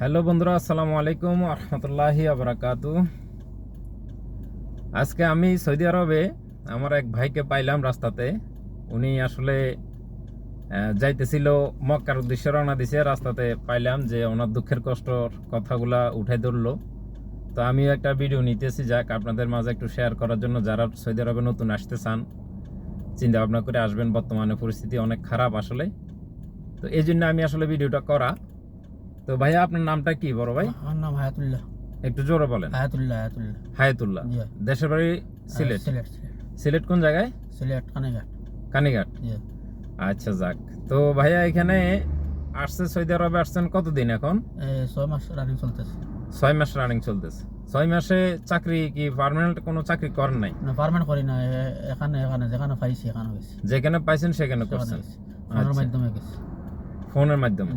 Hello বন্ধুরা, আসসালামু আলাইকুম রহমতুল্লাহি আবরাকাতু আজকে আমি সৌদি আরবে আমার এক ভাইকে পাইলাম রাস্তাতে। উনি আসলে যাইতেছিল মক্কার উদ্দেশ্যে রওনা দিছে, রাস্তাতে পাইলাম যে ওনার দুঃখের কষ্টর কথাগুলা উঠাই ধরলো। তো আমি একটা ভিডিও নিতেছি, যাক আপনাদের মাঝে একটু শেয়ার করার জন্য। যারা সৌদি আরবে নতুন আসতে চান, চিন্তা ভাবনা করে আসবেন। বর্তমানে পরিস্থিতি অনেক খারাপ আসলে। তো এই জন্য আমি আসলে ভিডিওটা করা। তো ভাইয়া আপনার নামটা কি বড় ভাই? আমার নাম হায়াতুল্লাহ। একটু জোরে বলেন। হায়াতুল্লাহ হায়াতুল্লাহ। হায়াতুল্লাহ। দেশের বাড়ি সিলেট? সিলেট সিলেট। কোন জায়গায়? সিলেট কানেঘাট কানিঘাট আচ্ছা যাক। তো ভাইয়া এখানে আসছে সৌদি আরবে আসছেন কতদিন এখন? ছয় মাস রানিং চলতেছে। ছয় মাস রানিং চলতেছে। ছয় মাসে চাকরি কি পার্মানেন্ট কোনো চাকরি করেন নাই? না পারমেন্ট করি না। এখানে এখানে যেখানে পাইছি এখানে গেছি। যেখানে পাইছেন সেখানে করছেন। ফোনের আচ্ছা। মাধ্যমে গেছি। ফোনের মাধ্যমে?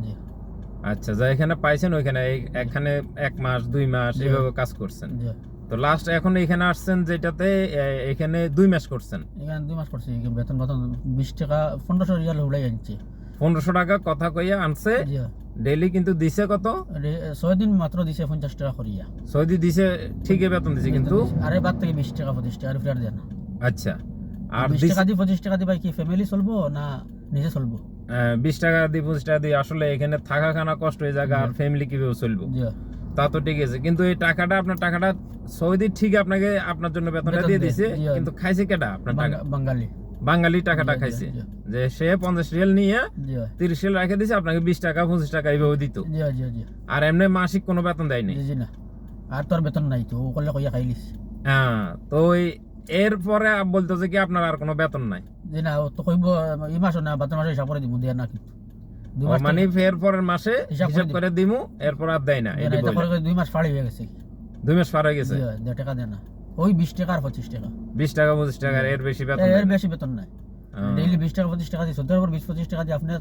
আচ্ছা যা এখানে পাইছেন ওইখানে এখানে এক মাস দুই মাস এইভাবে কাজ করছেন। তো লাস্ট এখন এখানে আসছেন যেটাতে এখানে দুই মাস করছেন। এখানে দুই মাস করছি বেতন বেতন বিশ টাকা পনেরোশো রিয়াল উড়াই আনছি। পনেরোশো টাকা কথা কইয়া আনছে ডেইলি কিন্তু দিছে কত? ছয় দিন মাত্র দিছে পঞ্চাশ টাকা করিয়া। সৌদি দিছে ঠিকই বেতন দিছে কিন্তু। আরে বাদ থেকে বিশ টাকা পঁচিশ টাকা আর ফেরার দেয় না আচ্ছা আর বিশ টাকা দিয়ে পঁচিশ টাকা দিয়ে কি ফ্যামিলি চলবো না নিজে চলবো? বিশ টাকা দিয়ে পঁচিশ টাকা দিয়ে আসলে এখানে থাকা খানা কষ্ট হয়ে জায়গা আর ফ্যামিলি কীভাবে চলবো। তা তো ঠিক আছে। কিন্তু এই টাকাটা আপনার টাকাটা সৌদি ঠিক আপনাকে আপনার জন্য বেতনটা দিয়ে দিছে কিন্তু খাইছে কেটা আপনার টাকা? বাঙালি। বাঙালি টাকাটা খাইছে। যে সে পঞ্চাশ রিয়াল নিয়ে তিরিশ রিয়াল রেখে দিছে আপনাকে বিশ টাকা পঁচিশ টাকা এইভাবে দিত। আর এমনি মাসিক কোনো বেতন দেয়নি। আর তোর বেতন নাই তো ও করলে কইয়া খাইলিস। হ্যাঁ তো ওই এরপরে বলতেছে কি আপনার আর কোনো বেতন নাই। না ও তো কইব এই মাস না বাতন মাসে হিসাব করে দিব দিয়া না কিন্তু মানে ফের পরের মাসে হিসাব করে দিমু এরপর আর দেয় না দুই মাস হয়ে গেছে। দুই মাস পার হয়ে গেছে? দেড় টাকা দেয় না। ওই বিশ টাকা আর পঁচিশ টাকা। বিশ টাকা পঁচিশ টাকার এর বেশি বেতন এর বেশি বেতন নাই। ডেইলি বিশ টাকা পঁচিশ টাকা দিয়ে সত্তর উপর বিশ পঁচিশ টাকা দিয়ে আপনি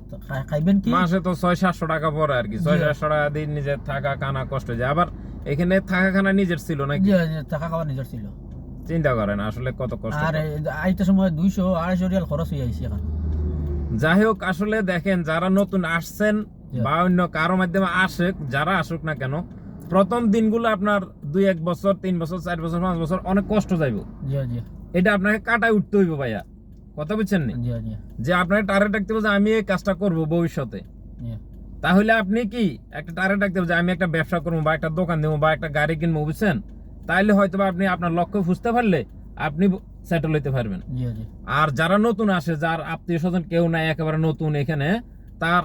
খাইবেন কি? মাসে তো ছয় সাতশো টাকা পরে আর কি। ছয় সাতশো টাকা দিয়ে নিজের থাকা খানা কষ্ট যায়। আবার এখানে থাকা খানা নিজের ছিল নাকি? টাকা খাওয়া নিজের ছিল। চিন্তা করেন আসলে কত কষ্ট আর আইতে সময় দুইশো আড়াইশো রিয়াল খরচ হয়ে আইসি এখন। যাই হোক আসলে দেখেন যারা নতুন আসছেন বা অন্য কারও মাধ্যমে আসুক যারা আসুক না কেন প্রথম দিনগুলো আপনার দুই এক বছর তিন বছর চার বছর পাঁচ বছর অনেক কষ্ট যাইব। জি জি। এটা আপনাকে কাটায় উঠতে হইব ভাইয়া। কথা বুঝছেন নি? জি জি। যে আপনাকে টার্গেট রাখতে হবে যে আমি এই কাজটা করব ভবিষ্যতে। তাহলে আপনি কি একটা টার্গেট রাখতে হবে যে আমি একটা ব্যবসা করব বা একটা দোকান দেবো বা একটা গাড়ি কিনবো বুঝছেন? তাইলে হয়তো আপনি আপনার লক্ষ্য বুঝতে পারলে আপনি সেটেল হইতে পারবেন। আর যারা নতুন আসে যার আত্মীয় স্বজন কেউ নাই একেবারে নতুন এখানে তার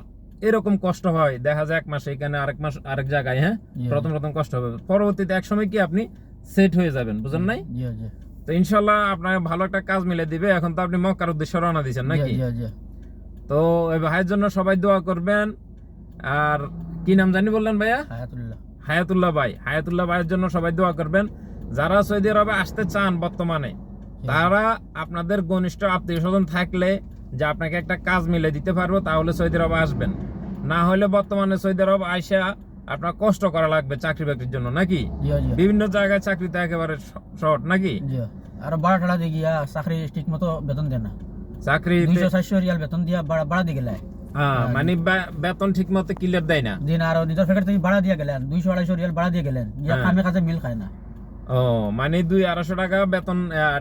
এরকম কষ্ট হয়। দেখা যায় এক মাস এখানে আরেক মাস আরেক জায়গায় হ্যাঁ? প্রথম প্রথম কষ্ট হবে। পরবর্তীতে এক সময় কি আপনি সেট হয়ে যাবেন বুঝেন নাই? তো ইনশাল্লাহ আপনাকে ভালো একটা কাজ মিলে দিবে। এখন তো আপনি মক্কার উদ্দেশ্যে রওনা দিচ্ছেন নাকি? তো এই ভাইয়ের জন্য সবাই দোয়া করবেন। আর কি নাম জানি বললেন ভাইয়া? হায়াতুল্লাহ। হায়াতুল্লাহ ভাই হায়াতুল্লাহ ভাইয়ের জন্য সবাই দোয়া করবেন। যারা সৌদি আরবে আসতে চান বর্তমানে তারা আপনাদের ঘনিষ্ঠ আত্মীয় স্বজন থাকলে যে আপনাকে একটা কাজ মিলে দিতে পারব তাহলে সৌদি আরবে আসবেন। না হলে বর্তমানে সৌদি আরব আইসা আপনার কষ্ট করা লাগবে চাকরি বাকরির জন্য নাকি? বিভিন্ন জায়গায় চাকরিতে একেবারে শর্ট নাকি? আর বাড়া টাড়া দিয়ে গিয়া চাকরি ঠিক মতো বেতন দেয় না। চাকরিতে দুইশো চারশো রিয়াল বেতন দিয়া বাড়া বাড়া দিয়ে গেলে মানে বে- বেতন ঠিক মতো ক্লিয়ার দেয় না। দিন আর নিজের ফ্যাক্টরি থেকে ভাড়া দিয়ে গেলেন দুইশো আড়াইশো রিয়াল ভাড়া দিয়ে গেলেন ইয়া হ্যাঁ। কামে কাজে মিল খায় না। ও মানে দুই আড়াইশো টাকা বেতন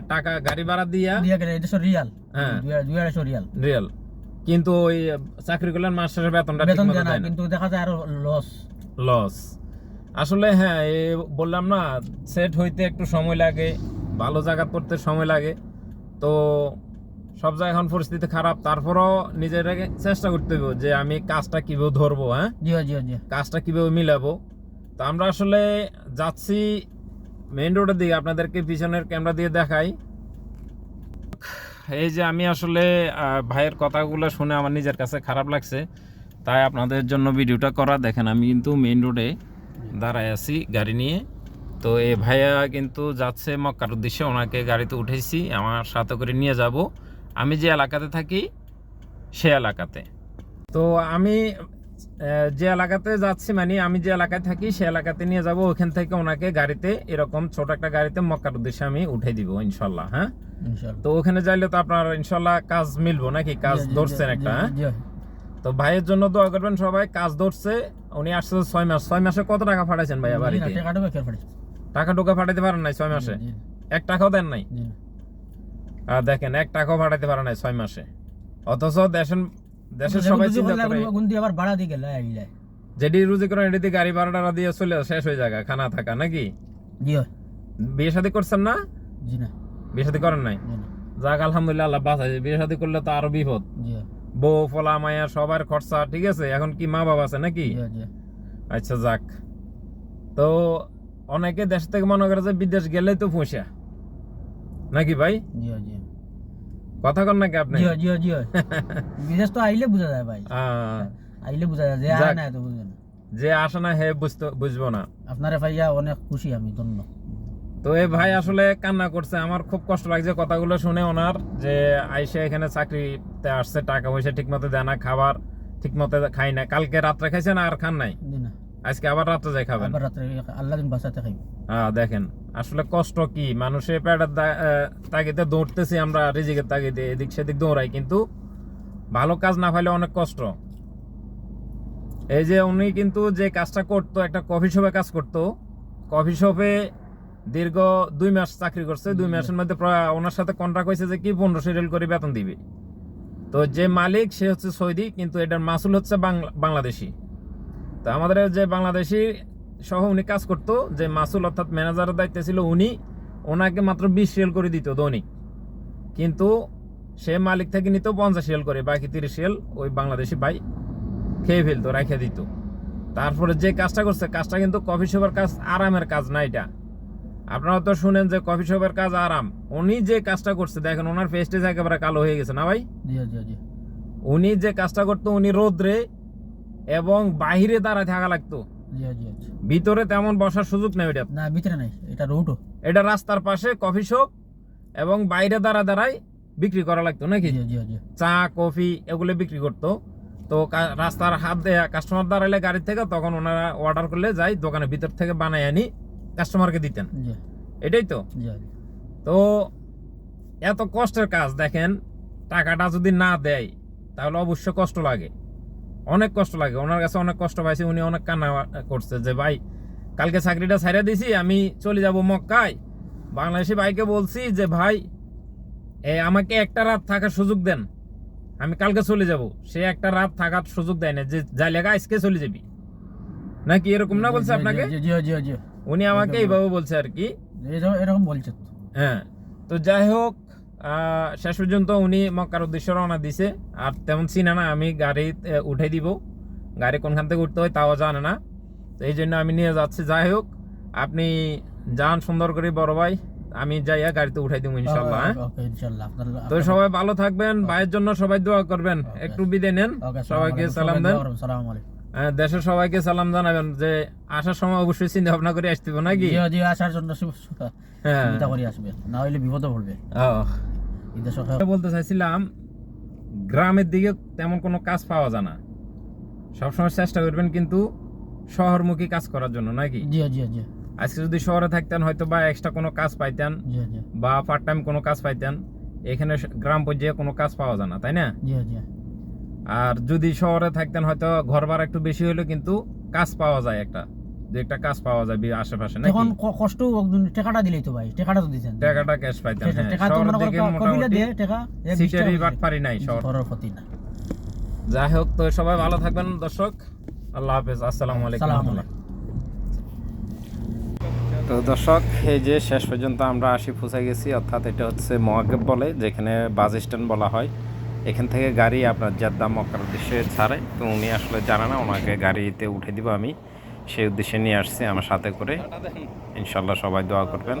টাকা গাড়ি ভাড়া দিয়া দিয়ে গেলে দেড়শো রিয়াল হ্যাঁ। দুই আড়াইশো রিয়াল। রিয়েল। কিন্তু ওই চাকরি করলেন মাস শেষে বেতনটা বেতন দেয় না কিন্তু দেখা যায় আরও লস লস আসলে হ্যাঁ বললাম না সেট হইতে একটু সময় লাগে ভালো জায়গা করতে সময় লাগে। তো সব জায়গায় এখন পরিস্থিতি খারাপ তারপরও নিজেরাকে চেষ্টা করতে হবে যে আমি কাজটা কীভাবে ধরবো হ্যাঁ? জি জি জি কাজটা কীভাবে মিলাবো? তো আমরা আসলে যাচ্ছি মেইন রোডের দিকে আপনাদেরকে পিছনের ক্যামেরা দিয়ে দেখাই। এই যে আমি আসলে ভাইয়ের কথাগুলো শুনে আমার নিজের কাছে খারাপ লাগছে তাই আপনাদের জন্য ভিডিওটা করা। দেখেন আমি কিন্তু মেইন রোডে দাঁড়ায় আছি গাড়ি নিয়ে। তো এই ভাইয়া কিন্তু যাচ্ছে মক্কার উদ্দেশ্যে ওনাকে গাড়িতে উঠেছি আমার সাথে করে নিয়ে যাব। আমি যে এলাকাতে থাকি সে এলাকাতে। তো আমি যে এলাকাতে যাচ্ছি মানে আমি যে এলাকায় থাকি সে এলাকাতে নিয়ে যাব ওখান থেকে ওনাকে গাড়িতে এরকম ছোট একটা গাড়িতে মক্কার উদ্দেশ্যে আমি উঠে দিব ইনশাল্লাহ হ্যাঁ? তো ওখানে যাইলে তো আপনার ইনশাল্লাহ কাজ মিলবো নাকি? কাজ ধরছেন একটা হ্যাঁ? তো ভাইয়ের জন্য দোয়া করবেন সবাই কাজ ধরছে উনি আসছে ছয় মাস। ছয় মাসে কত টাকা পাঠাইছেন ভাইয়া বাড়িতে? টাকা টুকা পাঠাইতে পারেন নাই ছয় মাসে? এক টাকাও দেন নাই। আর দেখেন এক টাকাও পাঠাইতে পারে নাই ছয় মাসে। অথচ দেশের দেশের সবাই চিন্তা করে আবার ভাড়া দিয়ে গেলে আইলে যেটি রুজি করেন এটি গাড়ি ভাড়া দিয়ে চলে শেষ হয়ে যায় খানা থাকা নাকি? বিয়ে শাদী করছেন না? জি না। বিয়ে শাদী করেন নাই? যাক আলহামদুলিল্লাহ আল্লাহ বাঁচাইছে বিয়ে শাদী করলে তো আরও বিপদ। বউ ফলা মায়া সবার খরচা ঠিক আছে? এখন কি মা বাবা আছে নাকি। আচ্ছা যাক। তো অনেকে দেশ থেকে মনে করে যে বিদেশ গেলেই তো পয়সা। নাকি ভাই? জি জি। কথা কন নাকি আপনি? জি জি জি। বিদেশ তো আইলে বোঝা যায় ভাই। আইলে বোঝা যায় যে। আয় না তো বুঝবে না। যে আসে না হে বুঝতে বুঝব না। আপনারে ভাইয়া অনেক খুশি আমি ধন্য। তো এ ভাই আসলে কান্না করছে আমার খুব কষ্ট লাগছে কথাগুলো শুনে ওনার যে আইসে এখানে চাকরিতে আসছে টাকা পয়সা ঠিক মতো দেয় না খাবার ঠিক মতো খাই না। কালকে রাত্রে খাইছেন আর খান নাই? না। আজকে আবার রাত্রে যাই খাবেন? আবার রাত্রে আল্লাহ দিন বাঁচাতে খাইব। হ্যাঁ দেখেন আসলে কষ্ট কি? মানুষের পেটের তাগিদে দৌড়তেছি আমরা রিজিকের তাগিদে এদিক সেদিক দৌড়াই কিন্তু ভালো কাজ না পাইলে অনেক কষ্ট। এই যে উনি কিন্তু যে কাজটা করতো একটা কফি শপে কাজ করতো কফি শপে দীর্ঘ দুই মাস চাকরি করছে দুই মাসের মধ্যে প্রায় ওনার সাথে কন্ট্রাক্ট হয়েছে যে কি পনেরো সিরিয়াল করে বেতন দিবে। তো যে মালিক সে হচ্ছে সৌদি কিন্তু এটার মাসুল হচ্ছে বাংলা- বাংলাদেশি। তো আমাদের যে বাংলাদেশি সহ উনি কাজ করতো যে মাসুল অর্থাৎ ম্যানেজারের দায়িত্বে ছিল উনি ওনাকে মাত্র বিশ রিয়াল করে দিত দৈনিক কিন্তু সে মালিক থেকে নিত পঞ্চাশ রিয়াল করে বাকি তিরিশ রিয়াল ওই বাংলাদেশি ভাই খেয়ে ফেলতো রেখে দিত। তারপরে যে কাজটা করছে কাজটা কিন্তু কফি শপের কাজ আরামের কাজ না এটা। আপনারা তো শুনেন যে কফি শপের কাজ আরাম। উনি যে কাজটা করছে দেখেন ওনার ফেস্টেজ একেবারে কালো হয়ে গেছে না ভাই? উনি যে কাজটা করতো উনি রোদ্রে এবং বাহিরে দাঁড়ায় থাকা লাগতো। ভিতরে তেমন বসার সুযোগ নেই ওইটা। না ভিতরে নাই এটা রোডও এটা রাস্তার পাশে কফি শপ এবং বাইরে দাঁড়া দাঁড়ায় বিক্রি করা লাগতো নাকি? চা কফি এগুলো বিক্রি করতো। তো রাস্তার হাত দেয়া কাস্টমার দাঁড়াইলে গাড়ি থেকে তখন ওনারা অর্ডার করলে যাই দোকানের ভিতর থেকে বানাই আনি কাস্টমারকে দিতেন। এটাই তো। তো এত কষ্টের কাজ দেখেন টাকাটা যদি না দেয় তাহলে অবশ্য কষ্ট লাগে। অনেক কষ্ট লাগে। ওনার কাছে অনেক কষ্ট পাইছে উনি অনেক কান্না করছে যে ভাই কালকে চাকরিটা ছাইড়া দিছি আমি চলে যাব মক্কায়। বাংলাদেশি ভাইকে বলছি যে ভাই এ আমাকে একটা রাত থাকার সুযোগ দেন। আমি কালকে চলে যাব। সে একটা রাত থাকার সুযোগ দেয় না যে যাই লেখা আজকে চলে যাবি। নাকি এরকম না বলছে আপনাকে? উনি আমাকে এইভাবে বলছে আর কি। এরকম- বলছে হ্যাঁ। তো যাই হোক শেষ পর্যন্ত উনি মক্কার উদ্দেশ্যে রওনা দিছে। আর তেমন চিনে না আমি গাড়ি উঠে দিব। গাড়ি কোনখান থেকে উঠতে হয় তাও জানে না। তো এই জন্য আমি নিয়ে যাচ্ছি। যাই হোক আপনি যান সুন্দর করে বড় ভাই। আমি যাইয়া গাড়িতে উঠাই দিব ইনশাল্লাহ হ্যাঁ? তো সবাই ভালো থাকবেন। ভাইয়ের জন্য সবাই দোয়া করবেন। একটু বিদায় নেন। সবাইকে সালাম দেন। আহ, দেশের সবাইকে সালাম জানাবেন যে আসার সময় অবশ্যই চিন্তা ভাবনা করে আসতে হবে নাকি? জি জি আসার জন্য সু- হ্যাঁ। চিন্তা করে আসবে না হইলে বিপদে পড়বে। বলতে চাইছিলাম গ্রামের দিকে তেমন কোনো কাজ পাওয়া যায় না। সবসময় চেষ্টা করবেন কিন্তু শহরমুখী কাজ করার জন্য নাকি? জি জি জি আজকে যদি শহরে থাকতেন হয়তো বা এক্সট্রা কোনো কাজ পাইতেন হয়, হয়, বা পার্ট টাইম কোনো কাজ পাইতেন এখানে গ্রাম পর্যায়ে কোনো কাজ পাওয়া যায় না তাই না? জি জি হয়। আর যদি শহরে থাকতেন হয়তো ঘর ভাড়া একটু বেশি হলেও কিন্তু কাজ পাওয়া যায় একটা। দু একটা কাজ পাওয়া যায় আশেপাশে নাকি? এখন কষ্ট টাকাটা দিলেই তো ভাই টাকাটা তো দিচ্ছেন টাকাটা ক্যাশ পাইতেন হ্যাঁ। টাকা তো শহরের মনে করো কবিলা দিয়ে টাকা সিটারি। বাটপারি নাই শহর। ঘরের ক্ষতি না। যাই হোক তো সবাই ভালো থাকবেন দর্শক। আল্লাহ হাফেজ আসসালামু আলাইকুম। তো দর্শক এই যে শেষ পর্যন্ত আমরা আসি পৌঁছে গেছি অর্থাৎ এটা হচ্ছে মোয়াগেব বলে যেখানে বাস স্ট্যান্ড বলা হয়। এখান থেকে গাড়ি আপনার জেদ্দা মক্কার উদ্দেশ্যে ছাড়ে। তো উনি আসলে জানে না, ওনাকে গাড়িতে উঠে দিব আমি। সেই উদ্দেশ্যে নিয়ে আসছি আমার সাথে করে। ইনশাল্লাহ সবাই দোয়া করবেন।